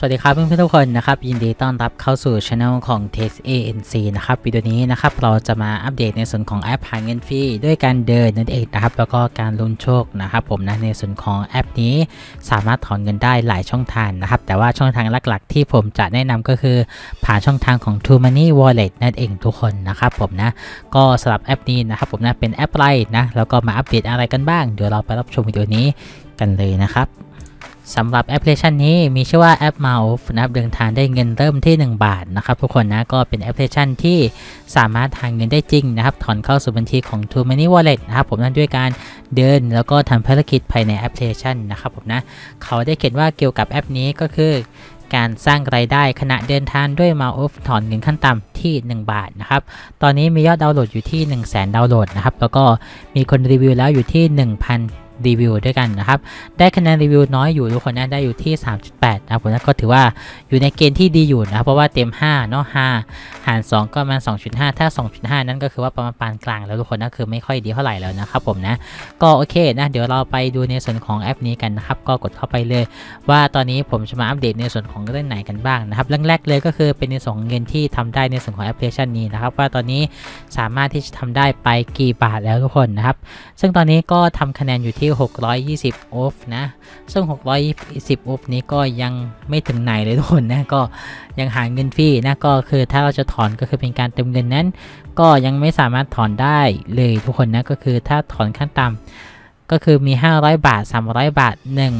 สวัสดีครับเพื่อนๆทุกคนนะครับ ยินดีต้อนรับเข้าสู่ช anel ของ Test ANC นะครับวิดีโอนี้นะครับเราจะมาอัปเดตในส่วนของแอปหาเงินฟรีด้วยการเดินนั่นเองนะครับแล้วก็การลุ้นโชคนะครับผมนะในส่วนของแอปนี้สามารถถอนเงินได้หลายช่องทางนะครับแต่ว่าช่องทางหลักๆ ที่ผมจะแนะนำก็คือ ผ่านช่องทางของ True Money Wallet นั่นเองทุกคนนะครับผมนะก็สำหรับแอปนี้นะครับผมนะเป็นแอปอะไรนะแล้วก็มาอัปเดตอะไรกันบ้างเดี๋ยวเราไปรับชมวิดีโอนี้กันเลยนะครับ สำหรับแอปพลิเคชันนี้มีชื่อว่าแอป m o u นะครับเดินทางได้เงินเริ่มที่ 1 บาทนะครับทุกคนนะก็เป็นแอปพลิเคชันที่สามารถหางเงินได้จริงนะครับถอนเข้าสู่บัญชีของ True Money Wallet นะครับผมนั้นด้วยการเดินแล้วก็ทำภารกิจภายในแอปพลิเคชันนะครับผมนะเขาได้เขียนว่าเกี่ยวกับแอปนี้ก็คือการสร้างรายได้ขณะเดินทางด้วย m o u ถอนเงินขั้นต่ำที่ 1 บาทนะครับ ตอนนี้มียอดดาวน์โหลดอยู่ที่ 1 0 0 0 0แสนดาวน์โหลดนะครับ แล้วก็มีคนรีวิวแล้วอยู่ที่ 1,000 รีวิวด้วยกันนะครับ ได้คะแนนรีวิวน้อยอยู่ทุกคนนะได้อยู่ที่ 3.8นะครับผมนะก็ถือว่าอยู่ในเกณฑ์ที่ดีอยู่นะครับเพราะว่าเต็ม 5 เนาะ5หาร 2 ก็ประมาณ 2.5 ถ้า 2.5 นั้นก็คือว่าประมาณปานกลางแล้วทุกคนนะคือไม่ค่อยดีเท่าไหร่แล้วนะครับผมนะ ก็โอเคนะเดี๋ยวเราไปดูในส่วนของแอปนี้กันนะครับก็กดเข้าไปเลย ว่าตอนนี้ผมจะมาอัปเดตในส่วนของเรื่องไหนกันบ้างนะครับเรื่องแรกเลยก็คือเป็นในส่วนของเงินที่ทำได้ในส่วนของแอปพลิเคชันนี้นะครับว่าตอนนี้สามารถที่จะทำได้ไปกี่บาทแล้วทุกคนนะครับซึ่งตอนนี้ก็ทำคะแนนอยู่ที่620 off นะ ซึ่ง 620 off นี้ก็ยังไม่ถึงไหนเลยทุกคนนะ ก็ยังหาเงินฟรีนะ ก็คือถ้าเราจะถอนก็คือเป็นการเติมเงินนั้น ก็ยังไม่สามารถถอนได้เลยทุกคนนะ ก็คือถ้าถอนขั้นต่ำก็คือมี 500 บาท 300 บาท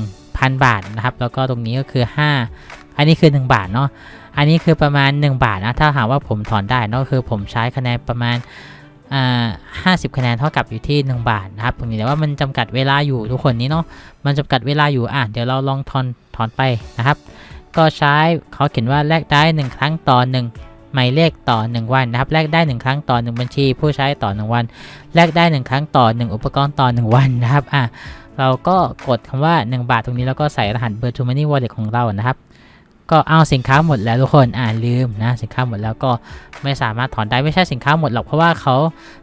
1,000 บาทนะครับ แล้วก็ตรงนี้ก็คือ 5 อันนี้คือ 1 บาทเนาะ อันนี้คือประมาณ 1 บาทนะ ถ้าหากว่าผมถอนได้เนะก็คือผมใช้คะแนนประมาณ 50 คะแนนเท่ากับอยู่ที่ 1 บาทนะครับผมแต่ว่ามันจำกัดเวลาอยู่ทุกคนนี้เนาะมันจำกัดเวลาอยู่อะเดี๋ยวเราลองถอนถอนไปนะครับ ก็ใช้เขาเขียนว่าแลกได้ 1 ครั้งต่อ 1 หมายเลขต่อ 1 วันนะครับแลกได้ 1 ครั้งต่อ 1 บัญชี ผู้ใช้ต่อ 1 วันแลกได้ 1 ครั้งต่อ 1 อุปกรณ์ต่อ 1 วันนะครับอะเราก็กดคำว่า 1 บาทตรงนี้แล้วก็ใส่รหัสเบอร์ True Money Wallet ของเรานะครับ ก็เอาสินค้าหมดแล้วทุกคนอ่าลืมนะสินค้าหมดแล้วก็ไม่สามารถถอนได้ไม่ใช่สินค้าหมดหรอกเพราะว่าเขา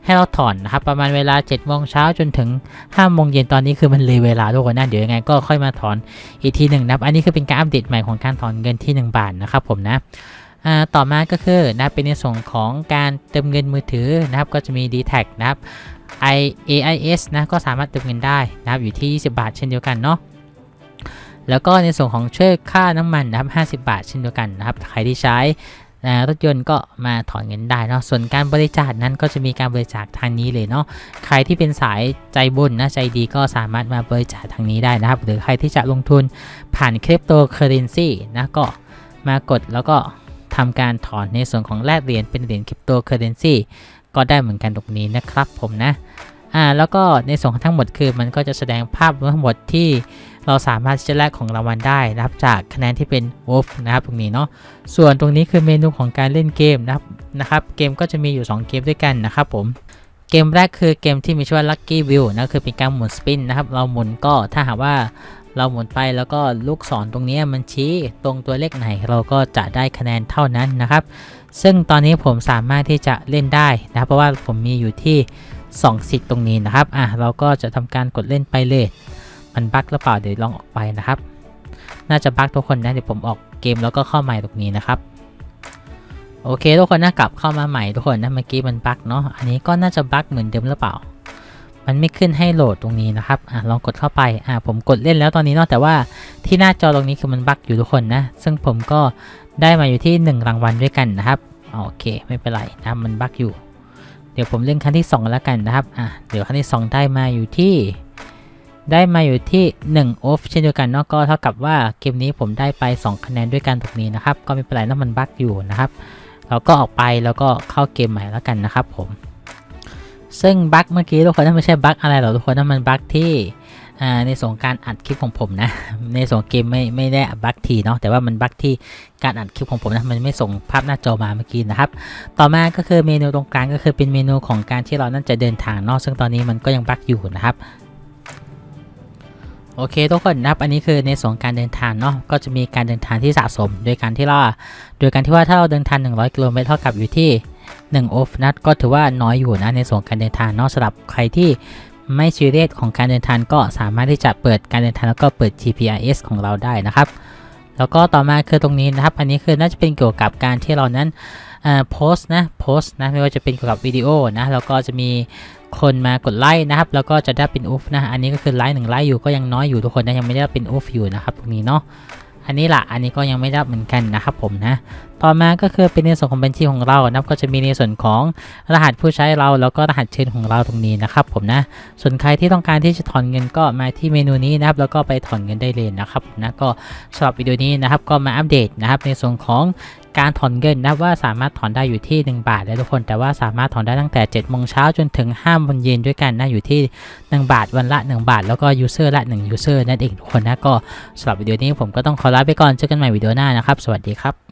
ให้เราถอนนะครับประมาณเวลา7จ็ดโมงเช้าจนถึง5้าโมงเย็นตอนนี้คือมันเลยเวลาทุกคนนะเดี๋ยวยังไงก็ค่อยมาถอนอีกทีหนึ่งนะอันนี้คือเป็นการอัปเดตใหม่ของการถอนเงินที่ 1 บาทนะครับผมนะต่อมาก็คือนะเป็นในส่วนของการเติมเงินมือถือนะครับก็จะมี d t แทนะครับ I AIS นะก็สามารถเติมเงินได้นะครับอยู่ที่ 20 บาทเช่นเดียวกันเนาะ แล้วก็ในส่วนของช่วยค่าน้ำมันนะครับ50 บาทเช่นเดียวกันนะครับใครที่ใช้รถยนต์ก็มาถอนเงินได้เนาะ ส่วนการบริจาคนั้นก็จะมีการบริจาคทางนี้เลยเนาะ ใครที่เป็นสายใจบุญนะใจดีก็สามารถมาบริจาคทางนี้ได้นะครับ หรือใครที่จะลงทุนผ่านคริปโตเคอเรนซีนะก็มากดแล้วก็ทำการถอนในส่วนของแลกเหรียญเป็นเหรียญคริปโตเคอเรนซีก็ได้เหมือนกันตรงนี้นะครับผมนะ อ่าแล้วก็ในส่วนของทั้งหมดคือมันก็จะแสดงภาพรวมทั้งหมดที่เราสามารถจะแลกของรางวัลได้นะครับจากคะแนนที่เป็น wolf นะครับตรงนี้เนาะส่วนตรงนี้คือเมนูของการเล่นเกมนะครับนะครับเกมก็จะมีอยู่ 2 เกมด้วยกันนะครับผมเกมแรกคือเกมที่มีชื่อว่า Lucky Wheel นะคือเป็นการหมุนสปินนะครับเราหมุนก็ถ้าหากว่าเราหมุนไปแล้วก็ลูกศรตรงนี้มันชี้ตรงตัวเลขไหนเราก็จะได้คะแนนเท่านั้นนะครับ ซึ่งตอนนี้ผมสามารถที่จะเล่นได้นะเพราะว่าผมมีอยู่ที่ 2 สิทธิ์ตรงนี้นะครับอะเราก็จะทำการกดเล่นไปเลย มันบั๊กหรือเปล่าเดี๋ยวลองออกไปนะครับ น่าจะบั๊กทุกคนนะเดี๋ยวผมออกเกมแล้วก็เข้าใหม่ตรงนี้นะครับโอเคทุกคนนะกลับเข้ามาใหม่ทุกคนนะเมื่อกี้มันบั๊กเนาะอันนี้ก็น่าจะบั๊กเหมือนเดิมหรือเปล่า มันไม่ขึ้นให้โหลดตรงนี้นะครับอะลองกดเข้าไปอะผมกดเล่นแล้วตอนนี้เนาะแต่ว่าที่หน้าจอตรงนี้คือมันบั๊กอยู่ทุกคนนะซึ่งผมก็ได้มาอยู่ที่ 1 รางวัลด้วยกันนะครับโอเคไม่เป็นไรนะมันบั๊กอยู่ เดี๋ยวผมเล่นขั้นที่ 2 แล้วกันนะครับอะเดี๋ยวขั้นที่ 2 ได้มาอยู่ที่ ได้มาอยู่ที่1ออฟเช่นเดียวกันเนาะก็เท่ากับว่าเกมนี้ผมได้ไป 2 คะแนนด้วยกันตรงนี้นะครับ ก็ไม่เป็นไรนะมันบั๊กอยู่นะครับ เราก็ออกไปแล้วก็เข้าเกมใหม่แล้วกันนะครับผม ซึ่งบั๊กเมื่อกี้ทุกคนนั่นไม่ใช่บั๊กอะไรหรอกทุกคนนั่นมันบั๊กที่ ในส่วนของการอัดคลิปของผมนะ ในส่วนเกมไม่ไม่ได้บั๊กทีเนาะแต่ว่ามันบั๊กที่การอัดคลิปของผมนะมันไม่ส่งภาพหน้าจอมาเมื่อกี้นะครับ ต่อมาก็คือเมนูตรงกลางก็คือเป็นเมนูของการที่เรานั่นจะเดินทางเนาะซึ่งตอนนี้มันก็ยังบั๊กอยู่นะครับโอเคทุกคนนะครับอันนี้คือในส่วนการเดินทางเนาะก็จะมีการเดินทางที่สะสม โดยการที่เราโดยการที่ว่าถ้าเราเดินทาง 100กิโลเมตรเท่ากับอยู่ที่1โอฟนัดก็ถือว่าน้อยอยู่นะในส่วนการเดินทางเนาะสำหรับใครที่ ไม่ซีเรียสของการเดินทางก็สามารถที่จะเปิดการเดินทางแล้วก็เปิด GPS ของเราได้นะครับ แล้วก็ต่อมาคือตรงนี้นะครับ อันนี้คือน่าจะเป็นเกี่ยวกับการที่เรานั้นโพสนะโพสนะไม่ว่าจะเป็นเกี่ยวกับวิดีโอนะแล้วก็จะมีคนมากดไลค์นะครับ แล้วก็จะได้เป็นอุฟนะอันนี้ก็คือไลค์หนึ่งไลค์อยู่ก็ยังน้อยอยู่ทุกคนนะยังไม่ได้เป็นอุฟอยู่นะครับตรงนี้เนาะ อันนี้ละอันนี้ก็ยังไม่รับเหมือนกันนะครับผมนะ ต่อมาก็คือเป็นในส่วนของบัญชีของเรานะครับก็จะมีในส่วนของรหัสผู้ใช้เราแล้วก็รหัสเชิญของเราตรงนี้นะครับผมนะ ส่วนใครที่ต้องการที่จะถอนเงินก็มาที่เมนูนี้นะครับแล้วก็ไปถอนเงินได้เลยนะครับนะก็สำหรับวิดีโอนี้นะครับก็มาอัปเดตนะครับในส่วนของ การถอนเงินนะว่าสามารถถอนได้อยู่ที่ 1 บาทเล้ทุกคนแต่ว่าสามารถถอนได้ตั้งแต่7โมงเช้าจนถึง5โมงเย็นด้วยกันนะอยู่ที่ 1 บาทวันละ 1 บาท แล้วก็ยูเซอร์ละ1ยูเซอร์นั่นเองทุกคนนะก็สำหรับวิดีโอนี้ผมก็ต้องขอลาไปก่อนเจอกันใหม่วิดีโอหน้านะครับ สวัสดีครับ